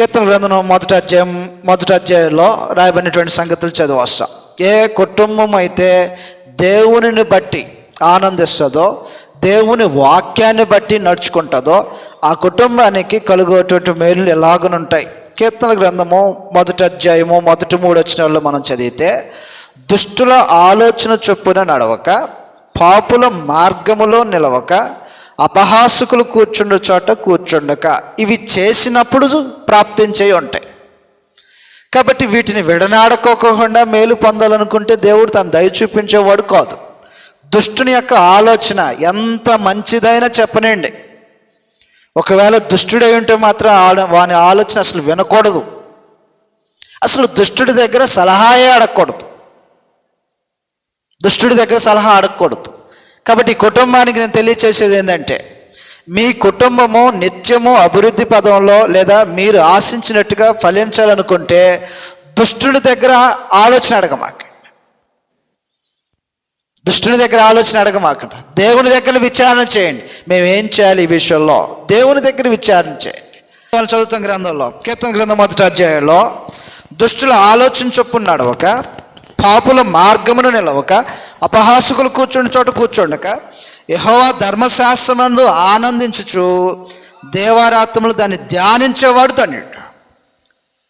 కీర్తన గ్రంథం మొదటి అధ్యాయం మొదటి అధ్యాయంలో రాయబడినటువంటి సంగతులు చదివస్తాం. ఏ కుటుంబం అయితే దేవునిని బట్టి ఆనందిస్తుందో దేవుని వాక్యాన్ని బట్టి నడుచుకుంటుందో ఆ కుటుంబానికి కలుగేటువంటి మేలు ఎలాగనుంటాయి కీర్తన గ్రంథము మొదటి అధ్యాయము మొదటి మూడు వచ్చిన మనం చదివితే దుష్టుల ఆలోచన చొప్పున నడవక పాపుల మార్గములో నిలవక అపహాసుకులు కూర్చుండు చోట కూర్చుండక. ఇవి చేసినప్పుడు ప్రాప్తించే ఉంటాయి. కాబట్టి వీటిని విడనాడుకోకుండా మేలు పొందాలనుకుంటే దేవుడు తను దయ చూపించేవాడు కాదు. దుష్టుని యొక్క ఆలోచన ఎంత మంచిదైనా చెప్పనండి. ఒకవేళ దుష్టుడై ఉంటే మాత్రం ఆడ- వాని ఆలోచన అసలు వినకూడదు. అసలు దుష్టుడి దగ్గర సలహాయే అడగకూడదు. దుష్టుడి దగ్గర సలహా అడగకూడదు. కాబట్టి కుటుంబానికి నేను తెలియచేసేది ఏంటంటే మీ కుటుంబము నిత్యము అభివృద్ధి పదంలో లేదా మీరు ఆశించినట్టుగా ఫలించాలనుకుంటే దుష్టుని దగ్గర ఆలోచన అడగమాక దుష్టుని దగ్గర ఆలోచన అడగమాకండి. దేవుని దగ్గర విచారణ చేయండి. మేము ఏం చేయాలి ఈ విషయంలో? దేవుని దగ్గర విచారణ చేయండి. వాళ్ళు చదువుతాం గ్రంథంలో కీర్తన గ్రంథం మొదటి అధ్యాయంలో దుష్టుల ఆలోచన చొప్పున ఒక పాపుల మార్గమును నిలవక అపహాసకులు కూర్చుండి చోట కూర్చుండక. యహోవా ధర్మశాస్త్రమందు ఆనందించుచు దేవారాత్మలు దాన్ని ధ్యానించేవాడు ధన్యుడు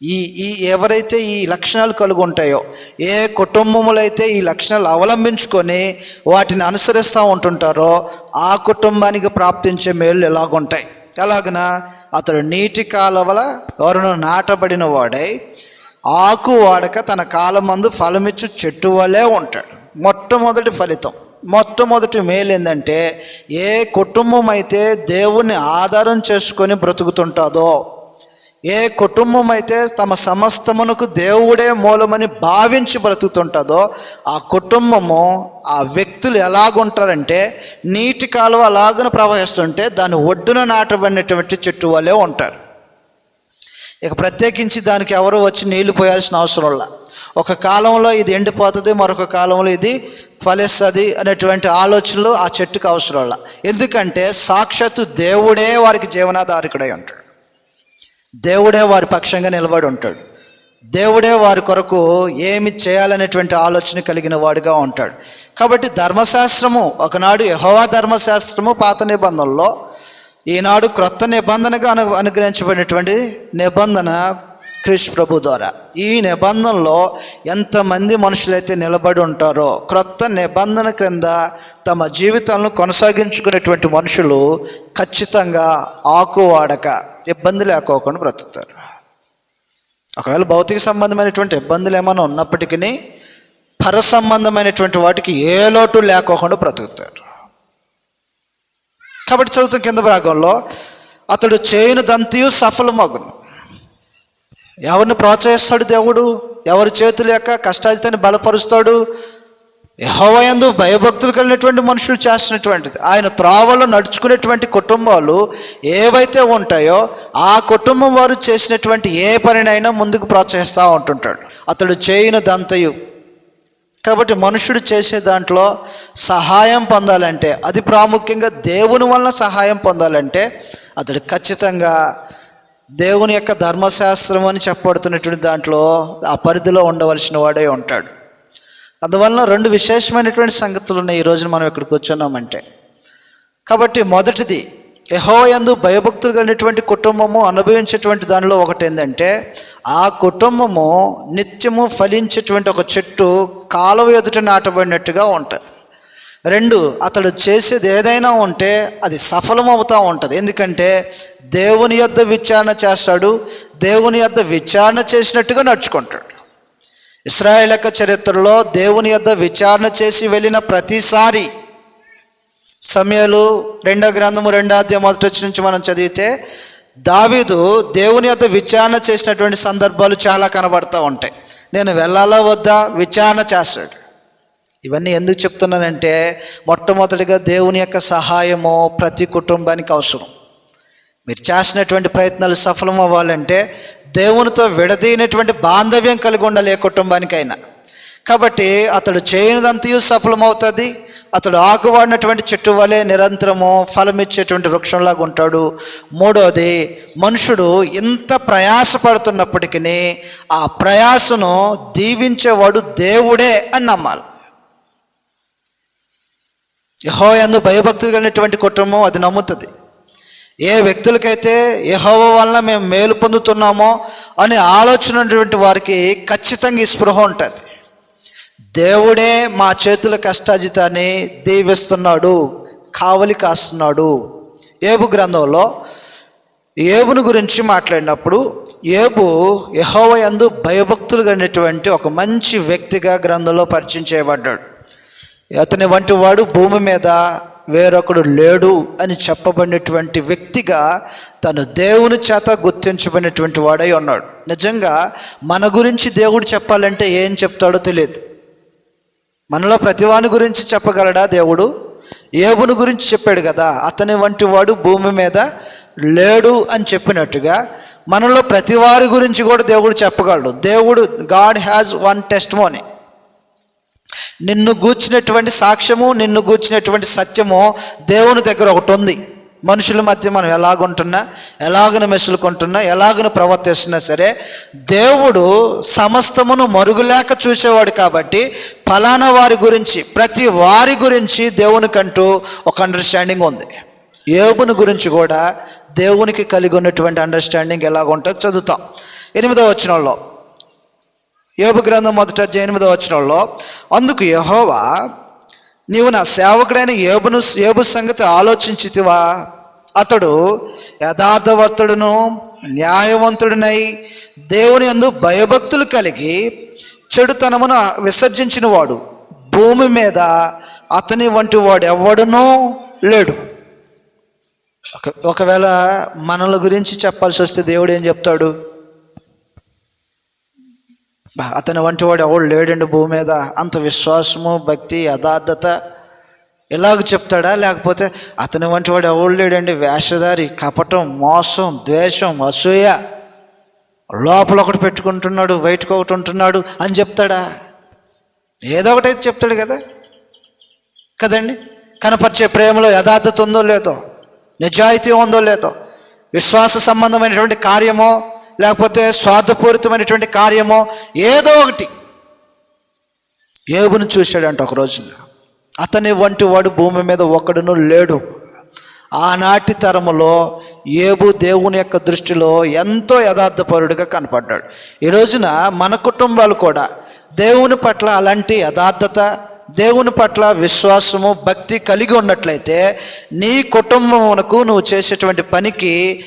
ఈ ఈ ఎవరైతే ఈ లక్షణాలు కలిగి ఉంటాయో ఏ కుటుంబములైతే ఈ లక్షణాలు అవలంబించుకొని వాటిని అనుసరిస్తూ ఉంటుంటారో ఆ కుటుంబానికి ప్రాప్తించే మేలు ఎలాగుంటాయి? ఎలాగన? అతడు నీటి కాలవల ఎవరినో నాటబడిన వాడై ఆకు వాడక తన కాలమందు ఫలమిచ్చు చెట్టు వలే ఉంటాడు. మొట్టమొదటి ఫలితం. మొట్టమొదటి మేలు ఏంటంటే ఏ కుటుంబం అయితే దేవుని ఆధారం చేసుకొని బ్రతుకుతుంటుందో ఏ కుటుంబం అయితే తమ సమస్తమునకు దేవుడే మూలమని భావించి బ్రతుకుతుంటుందో ఆ కుటుంబము ఆ వ్యక్తులు ఎలాగుంటారంటే నీటి కాలువ అలాగను ప్రవహిస్తుంటే దాని ఒడ్డున నాటబడినటువంటి చెట్టు వలె ఉంటారు. ఇక ప్రత్యేకించి దానికి ఎవరు వచ్చి నీళ్ళు పోయాల్సిన అవసరం లా ఒక కాలంలో ఇది ఎండిపోతుంది మరొక కాలంలో ఇది ఫలిస్తుంది అనేటువంటి ఆలోచనలు ఆ చెట్టుకు అవసరం లా ఎందుకంటే సాక్షాత్తు దేవుడే వారికి జీవనాధారికుడై ఉంటాడు. దేవుడే వారి పక్షంగా నిలబడి ఉంటాడు. దేవుడే వారి కొరకు ఏమి చేయాలనేటువంటి ఆలోచన కలిగిన వాడుగా ఉంటాడు. కాబట్టి ధర్మశాస్త్రము ఒకనాడు యహోవా ధర్మశాస్త్రము పాత నిబంధనలో ఈనాడు క్రొత్త నిబంధనగా అను అనుగ్రహించబడినటువంటి నిబంధన క్రిష్ ప్రభు ద్వారా. ఈ నిబంధనలో ఎంతమంది మనుషులైతే నిలబడి ఉంటారో క్రొత్త నిబంధన క్రింద తమ జీవితాలను కొనసాగించుకునేటువంటి మనుషులు ఖచ్చితంగా ఆకు వాడక ఇబ్బంది లేకోకుండా బ్రతుకుతారు. ఒకవేళ భౌతిక సంబంధమైనటువంటి ఇబ్బందులు ఏమైనా ఉన్నప్పటికీ పర సంబంధమైనటువంటి వాటికి ఏ లోటు లేకోకుండా బ్రతుకుతారు. కాబట్టి చదువుతాం కింద భాగంలో అతడు చేయని దంతియు సఫలమగును. ఎవరిని ప్రోత్సహిస్తాడు దేవుడు? ఎవరి చేతులు యొక్క కష్టాజితాన్ని బలపరుస్తాడు? యహోవయందు భయభక్తులు కలిగినటువంటి మనుషులు చేస్తున్నటువంటిది. ఆయన త్రోవలో నడుచుకునేటువంటి కుటుంబాలు ఏవైతే ఉంటాయో ఆ కుటుంబం వారు చేసినటువంటి ఏ పనినైనా ముందుకు ప్రోత్సహిస్తూ ఉంటుంటాడు. అతడు చేయిన దంతయు కాబట్టి మనుషుడు చేసే దాంట్లో సహాయం పొందాలంటే అది ప్రాముఖ్యంగా దేవుని వలన సహాయం పొందాలంటే అతడు ఖచ్చితంగా దేవుని యొక్క ధర్మశాస్త్రం అని చెప్పబడుతున్నటువంటి దాంట్లో ఆ పరిధిలో ఉండవలసిన వాడే ఉంటాడు. అందువలన రెండు విశేషమైనటువంటి సంగతులు ఉన్నాయి ఈ రోజున మనం ఇక్కడ కూర్చున్నామంటే కాబట్టి మొదటిది యహోయందు భయభక్తులు కలిగినటువంటి కుటుంబము అనుభవించేటువంటి దానిలో ఒకటి ఏంటంటే ఆ కుటుంబము నిత్యము ఫలించేటువంటి ఒక చెట్టు కాలువ ఎదుట నాటబడినట్టుగా ఉంటుంది. రెండు అతడు చేసేది ఏదైనా ఉంటే అది సఫలమవుతూ ఉంటుంది. ఎందుకంటే దేవుని యొద్ద విచారణ చేస్తాడు దేవుని యొద్ద విచారణ చేసినట్టుగా నడుచుకుంటాడు. ఇస్రాయేల్ యొక్క చరిత్రలో దేవుని యొద్ద విచారణ చేసి వెళ్ళిన ప్రతిసారి సమయాలు రెండో గ్రంథము రెండో అధ్యాయం మొదటి నుంచి మనం చదివితే దావీదు దేవుని యొక్క విచారణ చేసినటువంటి సందర్భాలు చాలా కనబడుతూ ఉంటాయి. నేను వెళ్ళాలా వద్దా? విచారణ చేస్తాడు. ఇవన్నీ ఎందుకు చెప్తున్నానంటే మొట్టమొదటిగా దేవుని యొక్క సహాయము ప్రతి కుటుంబానికి అవసరం. మీరు చేసినటువంటి ప్రయత్నాలు సఫలం అవ్వాలంటే దేవునితో విడదీనటువంటి బాంధవ్యం కలిగి ఉండాలి ఏ కుటుంబానికైనా. కాబట్టి అతడు చేయనిదంతయు సఫలమవుతుంది. అతడు ఆకువాడినటువంటి చెట్టు వలె నిరంతరము ఫలమిచ్చేటువంటి వృక్షంలాగా ఉంటాడు. మూడోది మనుషుడు ఎంత ప్రయాసపడుతున్నప్పటికీ ఆ ప్రయాసను దీవించేవాడు దేవుడే అని నమ్మాలి. యహో ఎందు భయభక్తులు కలిగినటువంటి కుటుంబం అది నమ్ముతుంది. ఏ వ్యక్తులకైతే యహోవ వలన మేము మేలు పొందుతున్నామో అనే ఆలోచన ఉన్నటువంటి వారికి ఖచ్చితంగా ఈ స్పృహ ఉంటుంది. దేవుడే మా చేతుల కష్టాజితాన్ని దీవిస్తున్నాడు కావలి కాస్తున్నాడు. ఏబు గ్రంథంలో ఏబును గురించి మాట్లాడినప్పుడు ఏబు యహోవ యందు భయభక్తులు కలిగినటువంటి ఒక మంచి వ్యక్తిగా గ్రంథంలో పరిచయం చేయబడ్డాడు. అతని వంటి వాడు భూమి మీద వేరొకడు లేడు అని చెప్పబడినటువంటి వ్యక్తిగా తను దేవుని చేత గుర్తించబడినటువంటి వాడై ఉన్నాడు. నిజంగా మన గురించి దేవుడు చెప్పాలంటే ఏం చెప్తాడో తెలియదు. మనలో ప్రతివాని గురించి చెప్పగలడా దేవుడు? ఏబుని గురించి చెప్పాడు కదా అతని వంటి వాడు భూమి మీద లేడు అని చెప్పినట్టుగా మనలో ప్రతి వారి గురించి కూడా దేవుడు చెప్పగలడు. దేవుడు God has one testimony నిన్ను గూర్చినటువంటి సాక్ష్యము నిన్ను గూర్చినటువంటి సత్యము దేవుని దగ్గర ఒకటి ఉంది. మనుషుల మధ్య మనం ఎలాగుంటున్నా ఎలాగను మెసులుకుంటున్నా ఎలాగను ప్రవర్తిస్తున్నా సరే దేవుడు సమస్తమును మరుగులేక చూసేవాడు కాబట్టి ఫలానా వారి గురించి ప్రతి వారి గురించి దేవునికంటూ ఒక అండర్స్టాండింగ్ ఉంది. ఏబుని గురించి కూడా దేవునికి కలిగి ఉన్నటువంటి అండర్స్టాండింగ్ ఎలాగుంటుందో చదువుతాం. ఎనిమిదో వచనంలో యోబు గ్రంథం మొదట ఎనిమిదో వచనంలో అందుకు యహోవా నీవు నా సేవకుడైన ఏబును ఏబు సంగతి ఆలోచించితివా? అతడు యథార్థవర్తుడును న్యాయవంతుడినై దేవుని అందు భయభక్తులు కలిగి చెడుతనమును విసర్జించిన వాడు భూమి మీద అతని వంటి వాడు ఎవడునూ లేడు ఒకవేళ మనల గురించి చెప్పాల్సి వస్తే దేవుడు ఏం చెప్తాడు? అతని వంటి వాడు ఎవడు లేడండి భూమి మీద? అంత విశ్వాసము భక్తి యథార్థత ఇలాగ చెప్తాడా? లేకపోతే అతని వంటి వాడు ఎవడు లేడండి? వేషధారి కపటం మోసం ద్వేషం అసూయ. లోపల ఒకటి పెట్టుకుంటున్నాడు బయటకు ఒకటి ఉంటున్నాడు అని చెప్తాడా? ఏదో ఒకటైతే చెప్తాడు కదా? కదండి? కనపరిచే ప్రేమలో యథార్థత ఉందో లేదో నిజాయితీ ఉందో లేదో విశ్వాస సంబంధమైనటువంటి కార్యమో లేకపోతే స్వార్థపూరితమైనటువంటి కార్యమో ఏదో ఒకటి. ఏబును చూశాడంట ఒక రోజున అతని వంటి వాడు భూమి మీద ఒకడును లేడు. ఆనాటి తరములో ఏబు దేవుని యొక్క దృష్టిలో ఎంతో యథార్థపరుడిగా కనపడ్డాడు. ఈ రోజున మన కుటుంబాలు కూడా దేవుని పట్ల అలాంటి యథార్థత దేవుని పట్ల విశ్వాసము భక్తి కలిగి ఉన్నట్లయితే నీ కుటుంబమునకు నువ్వు చేసేటువంటి పనికి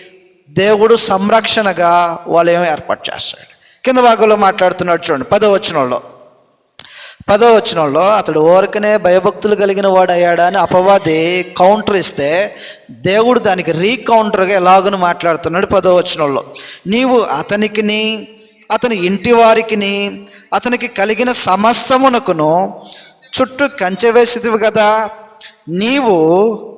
దేవుడు సంరక్షణగా వలయం ఏర్పాటు చేస్తాడు. కింద భాగంలో మాట్లాడుతున్నాడు చూడండి పదో వచనంలో. పదో వచనంలో అతడు ఓరకనే భయభక్తులు కలిగిన వాడు అయ్యాడా అని అపవాది కౌంటర్ ఇస్తే దేవుడు దానికి రీకౌంటర్గా ఎలాగను మాట్లాడుతున్నాడు పదో వచనంలో. నీవు అతనికిని అతని ఇంటి వారికిని అతనికి కలిగిన సమస్తమునకును చుట్టూ కంచె వేసేదివి కదా నీవు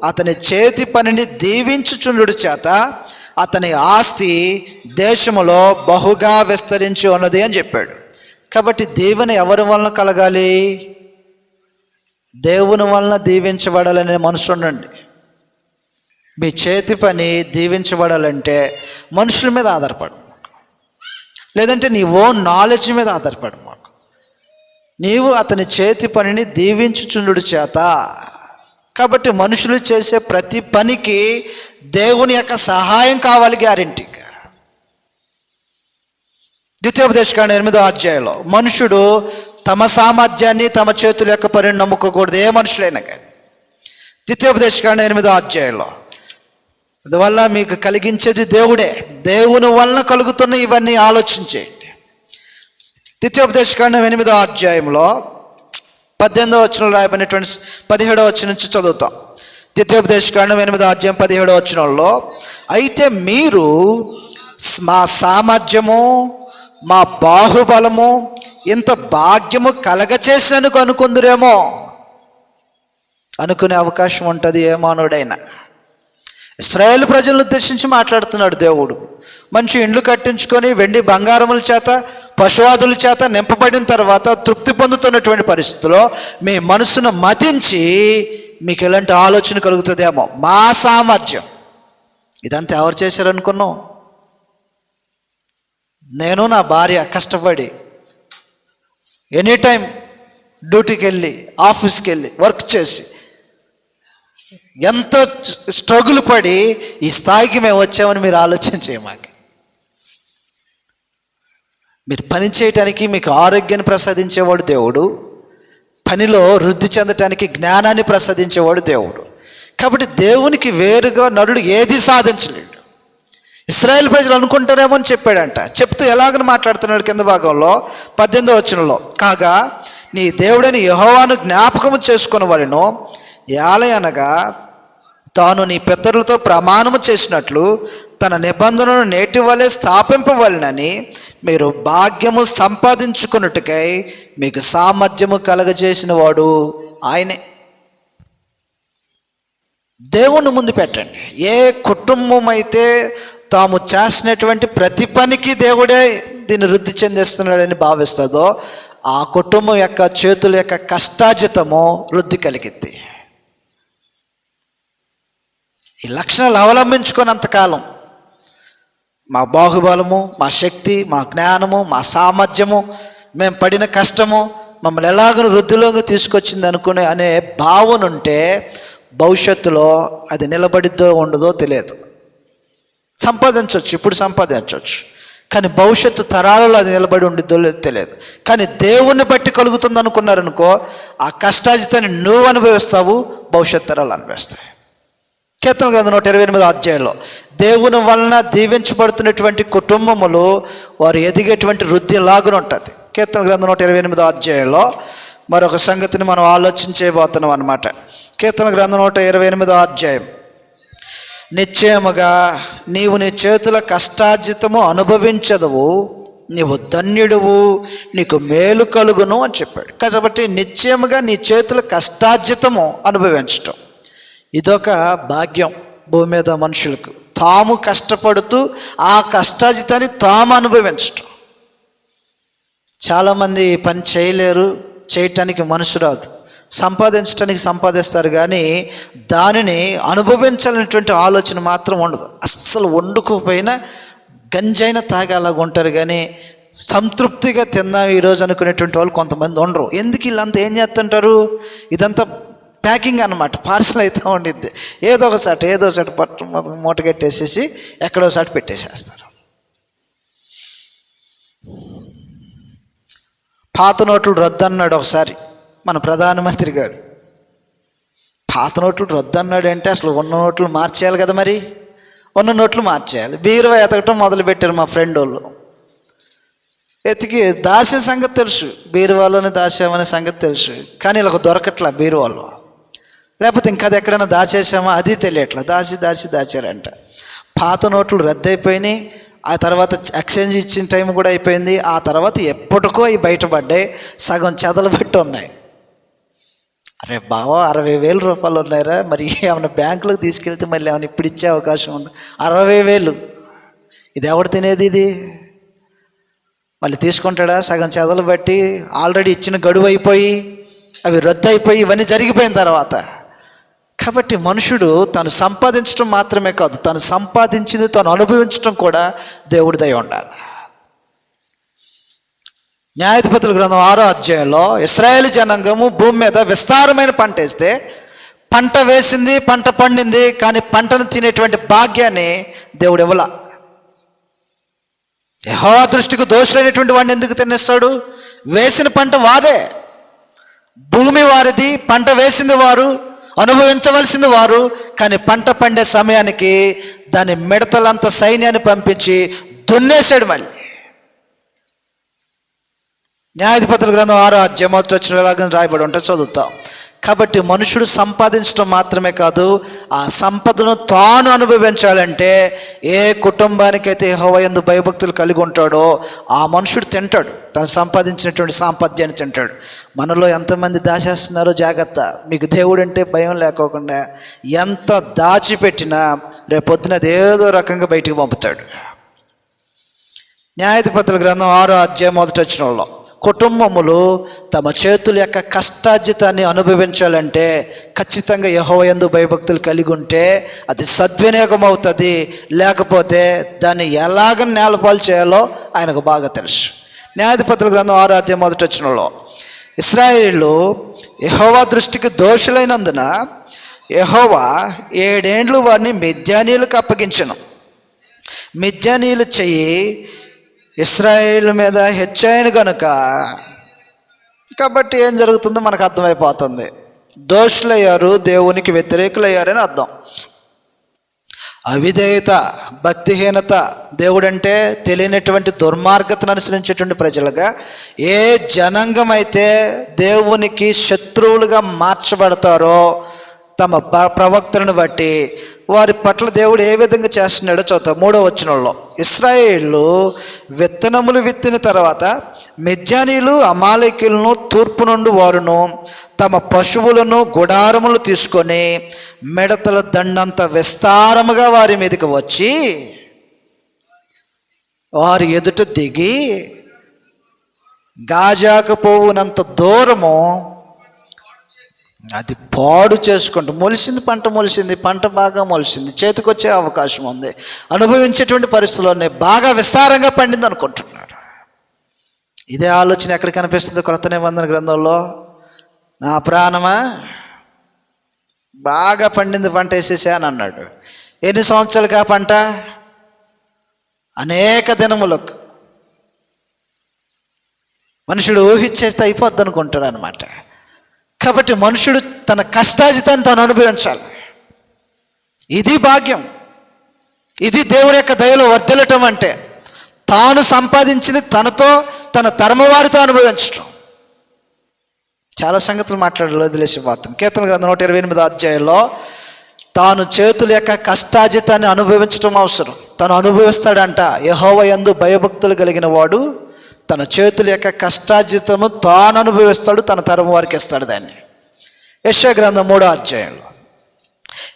అతని చేతి పనిని దీవించుచుండు చేత అతని ఆస్తి దేశములో బహుగా విస్తరించి ఉన్నది అని చెప్పాడు. కాబట్టి దీవెన ఎవరి వలన కలగాలి? దేవుని వలన దీవించబడాలనే మనసు ఉండండి. మీ చేతి పని దీవించబడాలంటే మనుషుల మీద ఆధారపడు. లేదంటే నీ ఓన్ నాలెడ్జ్ మీద ఆధారపడు మాకు. నీవు అతని చేతి పనిని దీవించుచుండు చేత కాబట్టి మనుషులు చేసే ప్రతి పనికి దేవుని యొక్క సహాయం కావాలి గ్యారెంటీగా ద్వితీయోపదేశకాండ ఎనిమిదో అధ్యాయంలో మనుషుడు తమ సామర్థ్యాన్ని తమ చేతుల యొక్క పనిని నమ్ముకోకూడదు ఏ మనుషులైనా కానీ. ద్వితీయోపదేశకాండ ఎనిమిదో అధ్యాయంలో అందువల్ల మీకు కలిగించేది దేవుడే దేవుని వలన కలుగుతున్న ఇవన్నీ ఆలోచించేయండి. ద్వితీయోపదేశకాండం ఎనిమిదో అధ్యాయంలో పద్దెనిమిదో వచ్చిన రాయబడినటువంటి పదిహేడో వచ్చిన నుంచి చదువుతాం. ద్వితీయోపదేశకాండం ఎనిమిదో అధ్యాయం పదిహేడో వచ్చినంలో అయితే మీరు మా సామర్థ్యము మా బాహుబలము ఇంత భాగ్యము కలగచేసినందుకు అనుకుందురేమో అనుకునే అవకాశం ఉంటుంది ఏ మానవుడైనా. ఇస్రాయేల్ ప్రజలను ఉద్దేశించి మాట్లాడుతున్నాడు దేవుడు. మంచి ఇండ్లు కట్టించుకొని వెండి బంగారముల చేత పశువాదుల చేత నింపబడిన తర్వాత తృప్తి పొందుతున్నటువంటి పరిస్థితిలో మీ మనసును మతించి మీకు ఎలాంటి ఆలోచన కలుగుతుందేమో? మా సామర్థ్యం. ఇదంతా ఎవరు చేశారనుకున్నాం నేను నా భార్య కష్టపడి ఎనీ టైం డ్యూటీకి వెళ్ళి ఆఫీస్కి వెళ్ళి వర్క్ చేసి ఎంతో స్ట్రగుల్ పడి ఈ స్థాయికి మేము వచ్చామని మీరు ఆలోచన చేయమాకి. మీరు పని చేయటానికి మీకు ఆరోగ్యాన్ని ప్రసాదించేవాడు దేవుడు. పనిలో వృద్ధి చెందటానికి జ్ఞానాన్ని ప్రసాదించేవాడు దేవుడు. కాబట్టి దేవునికి వేరుగా నరుడు ఏది సాధించలేడు. ఇస్రాయేల్ ప్రజలు అనుకుంటారేమో అని చెప్పాడంట. చెప్తూ ఎలాగని మాట్లాడుతున్నాడు కింద భాగంలో పద్దెనిమిదో వచనంలో. కాగా నీ దేవుడని యహోవాను జ్ఞాపకము చేసుకున్న వారిను ఏలయనగా తాను నీ పితరులతో ప్రమాణము చేసినట్లు తన నిబంధనను నేటి వలె స్థాపింపవలనని మీరు భాగ్యము సంపాదించుకున్నట్టుకై మీకు సామర్థ్యము కలగజేసిన వాడు ఆయనే. దేవుని ముందు పెట్టండి. ఏ కుటుంబం అయితే తాము చేసినటువంటి ప్రతి పనికి దేవుడే దీన్ని వృద్ధి చెందిస్తున్నాడని భావిస్తుందో ఆ కుటుంబం యొక్క చేతుల యొక్క కష్టాజితము వృద్ధి కలిగిద్ది. ఈ లక్షణాలు అవలంబించుకున్నంతకాలం మా బాహుబలము మా శక్తి మా జ్ఞానము మా సామర్థ్యము మేము పడిన కష్టము మమ్మల్ని ఎలాగో వృద్ధిలోకి తీసుకొచ్చింది అనుకునే అనే భావన ఉంటే భవిష్యత్తులో అది నిలబడిద్దో ఉండదో తెలియదు. సంపాదించవచ్చు ఇప్పుడు సంపాదించవచ్చు. కానీ భవిష్యత్తు తరాలలో అది నిలబడి ఉండిద్దో లేదో తెలియదు. కానీ దేవుణ్ణి బట్టి కలుగుతుంది అనుకున్నారనుకో ఆ కష్టాజితాన్ని నువ్వు అనుభవిస్తావు భవిష్యత్ తరాలు అనుభవిస్తాయి. కీర్తన గ్రంథం నూట ఇరవై ఎనిమిది అధ్యాయంలో దేవుని వలన దీవించబడుతున్నటువంటి కుటుంబములు వారు ఎదిగేటువంటి వృద్ధి లాగున ఉంటుంది? కీర్తన గ్రంథం నూట ఇరవై ఎనిమిదో అధ్యాయంలో మరొక సంగతిని మనం ఆలోచించబోతున్నాం అనమాట కీర్తన గ్రంథం నూట ఇరవై ఎనిమిదో అధ్యాయం నిశ్చయముగా నీవు నీ చేతుల కష్టార్జితము అనుభవించదవు నీవు ధన్యుడువు నీకు మేలు కలుగును అని చెప్పాడు. కాబట్టి నిశ్చయముగా నీ చేతుల కష్టార్జితము అనుభవించటం. ఇదొక భాగ్యం భూమి మీద మనుషులకు. తాము కష్టపడుతూ ఆ కష్టాజితాన్ని తాము అనుభవించటం. చాలామంది పని చేయలేరు చేయటానికి మనసు రాదు. సంపాదించడానికి సంపాదిస్తారు కానీ దానిని అనుభవించాలనేటువంటి ఆలోచన మాత్రం ఉండదు. అస్సలు వండుకోకపోయినా గంజైన తాగేలాగా ఉంటారు కానీ సంతృప్తిగా తిన్నాం ఈరోజు అనుకునేటువంటి వాళ్ళు కొంతమంది ఉండరు. ఎందుకు వీళ్ళంతా ఏం చేస్తుంటారు? ఇదంతా ప్యాకింగ్ అనమాట పార్సల్ అయితే ఉండిద్ది. ఏదో ఒక సాట్ ఏదో సాట్ పట్టు మూట కట్టేసేసి ఎక్కడో సాట పెట్టేసేస్తారు. పాత నోట్లు రద్దు అన్నాడు ఒకసారి మన ప్రధానమంత్రి గారు. పాత నోట్లు రద్దు అన్నాడు అంటే అసలు ఉన్న నోట్లు మార్చేయాలి కదా మరి? ఉన్న నోట్లు మార్చేయాలి. బీరువా ఎతకటం మొదలుపెట్టారు మా ఫ్రెండ్ వాళ్ళు. ఎతికి దాసే సంగతి తెలుసు. బీరువాలోనే దాసామనే సంగతి తెలుసు. కానీ ఇలా దొరకట్లా బీరువాలో. లేకపోతే ఇంకా అది ఎక్కడైనా దాచేసామా అది తెలియట్లా. దాచి దాచి దాచారంట. పాత నోట్లు రద్దయిపోయినాయి. ఆ తర్వాత ఎక్స్చేంజ్ ఇచ్చిన టైం కూడా అయిపోయింది. ఆ తర్వాత ఎప్పటికో అవి బయటపడ్డాయి. సగం చెదలు పెట్టి ఉన్నాయి. అరే బావా అరవై వేలు రూపాయలు ఉన్నాయరా. మరి ఏమైనా బ్యాంకులకు తీసుకెళ్తే మళ్ళీ ఏమైనా ఇప్పుడు ఇచ్చే అవకాశం ఉంది? అరవై వేలు. ఇది ఎవడు తినేది ఇది? మళ్ళీ తీసుకుంటాడా? సగం చెదలు బట్టి ఆల్రెడీ ఇచ్చిన గడువు అయిపోయి అవి రద్దు అయిపోయి ఇవన్నీ జరిగిపోయిన తర్వాత కాబట్టి మనుషుడు తను సంపాదించడం మాత్రమే కాదు తను సంపాదించింది తను అనుభవించడం కూడా దేవుడి దయ ఉండాలి. న్యాయాధిపతుల గ్రంథం ఆరో అధ్యాయంలో ఇస్రాయేల్ జనాంగము భూమి మీద విస్తారమైన పంట వేస్తే పంట వేసింది పంట పండింది కానీ పంటను తినేటువంటి భాగ్యాన్ని దేవుడు ఇవ్వల. యహోవా దృష్టికి దోషులైనటువంటి వాడిని ఎందుకు తినేస్తాడు? వేసిన పంట వారే భూమి వారిది పంట వేసింది వారు అనుభవించవలసింది వారు కానీ పంట పండే సమయానికి దాని మిడతలంత సైన్యాన్ని పంపించి దున్నేశాడు మళ్ళీ. న్యాయాధిపతుల గ్రంథం ఆరో అధ్యాయం మొదటి వచ్చిన రాయబడి ఉంటే చదువుతాం. కాబట్టి మనుషుడు సంపాదించడం మాత్రమే కాదు ఆ సంపదను తాను అనుభవించాలంటే ఏ కుటుంబానికైతే హోవయందు భయభక్తులు కలిగి ఉంటాడో ఆ మనుషుడు తింటాడు. తను సంపాదించినటువంటి సాంపద్యాన్ని తింటాడు. మనలో ఎంతమంది దాచేస్తున్నారో జాగ్రత్త. మీకు దేవుడు అంటే భయం లేకోకుండా ఎంత దాచిపెట్టినా రేపొద్దున ఏదో రకంగా బయటికి పంపుతాడు. న్యాయాధిపతుల గ్రంథం ఆరో అధ్యాయం మొదటి వాళ్ళు కుటుంబములు తమ చేతుల యొక్క కష్టార్జితాన్ని అనుభవించాలంటే ఖచ్చితంగా యహోయందు భయభక్తులు కలిగి ఉంటే అది సద్వినియోగం అవుతుంది లేకపోతే దాన్ని ఎలాగ నేలపాలు చేయాలో ఆయనకు బాగా తెలుసు. న్యాయాధిపతుల గ్రంథం ఆరాధ్య మొదట మొదటి వచ్చినంలో ఇస్రాయేళ్ళు యహోవా దృష్టికి దోషులైనందున యహోవా ఏడేండ్లు వారిని మిద్యానీయులకు అప్పగించను. మిద్యానీయులు చెయ్యి ఇస్రాయేల్ మీద హెచ్చాయను కనుక కాబట్టి ఏం జరుగుతుందో మనకు అర్థమైపోతుంది. దోషులయ్యారు దేవునికి వ్యతిరేకులయ్యారని అర్థం. అవిధేయత భక్తిహీనత దేవుడంటే తెలియనటువంటి దుర్మార్గతను అనుసరించేటువంటి ప్రజలుగా ఏ జనాంగం అయితే దేవునికి శత్రువులుగా మార్చబడతారో తమ ప్రవక్తలను బట్టి వారి పట్ల దేవుడు ఏ విధంగా చేస్తున్నాడో చూద్దాం. మూడో వచనంలో ఇస్రాయేళ్ళు విత్తనములు విత్తిన తర్వాత మిద్యానీలు అమాలికులను తూర్పు నుండి వారును తమ పశువులను గుడారములు తీసుకొని మిడతల దండంత విస్తారముగా వారి మీదకి వచ్చి వారి ఎదుట దిగి గాజాకు పోవునంత దూరము అది పాడు చేసుకుంటూ మొలిసింది పంట మొలిసింది పంట బాగా మొలిసింది చేతికొచ్చే అవకాశం ఉంది. అనుభవించేటువంటి పరిస్థితుల్లోనే బాగా విస్తారంగా పండింది అనుకుంటున్నాడు. ఇదే ఆలోచన ఎక్కడ కనిపిస్తుంది కొత్త నిబంధన గ్రంథంలో? నా ప్రాణమా? బాగా పండింది పంట వేసేసా అని అన్నాడు. ఎన్ని సంవత్సరాలుగా పంట? అనేక దినములకు మనుషుడు ఊహించేస్తే అయిపోద్ది అనుకుంటాడు అనమాట కాబట్టి మనుషుడు తన కష్టాజితాన్ని తాను అనుభవించాలి. ఇది భాగ్యం. ఇది దేవుని యొక్క దయలో వర్ధిల్లటం అంటే తాను సంపాదించింది తనతో తన తరమవారితో అనుభవించటం. చాలా సంగతులు మాట్లాడాలి వదిలేసి పోతాం కీర్తన గ్రంథం నూట ఇరవై ఎనిమిది అధ్యాయంలో తాను చేతుల యొక్క కష్టాజితాన్ని అనుభవించటం అవసరం. తను అనుభవిస్తాడంట యహోవ యందు భయభక్తులు కలిగిన వాడు తన చేతుల యొక్క కష్టాజితము తాను అనుభవిస్తాడు తన తరం వారికి ఇస్తాడు దాన్ని. యశగ్రంధం మూడో అధ్యాయంలో.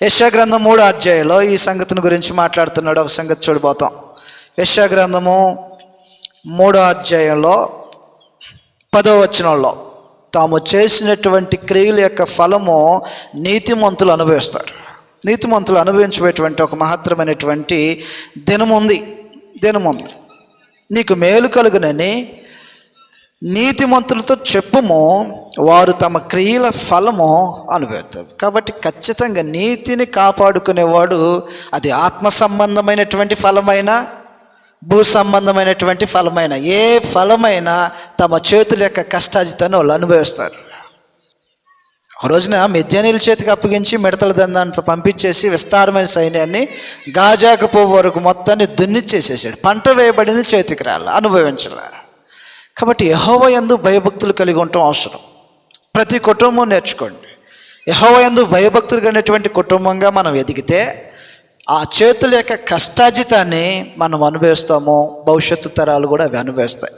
యశ గ్రంథం మూడో అధ్యాయంలో ఈ సంగతిని గురించి మాట్లాడుతున్నాడు. ఒక సంగతి చూడబోతాం. యశ గ్రంథము మూడో అధ్యాయంలో పదో వచనంలో తాము చేసినటువంటి క్రియల యొక్క ఫలము నీతిమంతులు అనుభవిస్తారు. నీతిమంతులు అనుభవించేటువంటి ఒక మహత్తరమైనటువంటి దినముంది. ఉంది నీకు మేలు కలుగునని నీతిమంతులతో చెప్పుము వారు తమ క్రియల ఫలము అనుభవిస్తారు. కాబట్టి ఖచ్చితంగా నీతిని కాపాడుకునేవాడు అది ఆత్మ సంబంధమైనటువంటి ఫలమైనా భూ సంబంధమైనటువంటి ఫలమైన ఏ ఫలమైనా తమ చేతుల యొక్క కష్టాజితాన్ని వాళ్ళు అనుభవిస్తారు. ఒక రోజున మిద్యానీల చేతికి అప్పగించి మిడతల దందాంతో పంపించేసి విస్తారమైన సైన్యాన్ని గాజాకు పోవు వరకు మొత్తాన్ని దున్నిచ్చేసేసాడు. పంట వేయబడింది చేతికి రాలి అనుభవించలే. కాబట్టి యహోవ యందు భయభక్తులు కలిగి ఉండటం అవసరం. ప్రతి కుటుంబం నేర్చుకోండి. యహోవ యందు భయభక్తులు కలిగినటువంటి కుటుంబంగా మనం ఎదిగితే ఆ చేతుల యొక్క కష్టాజితాన్ని మనం అనుభవిస్తాము భవిష్యత్తు తరాలు కూడా అవి అనుభవిస్తాయి.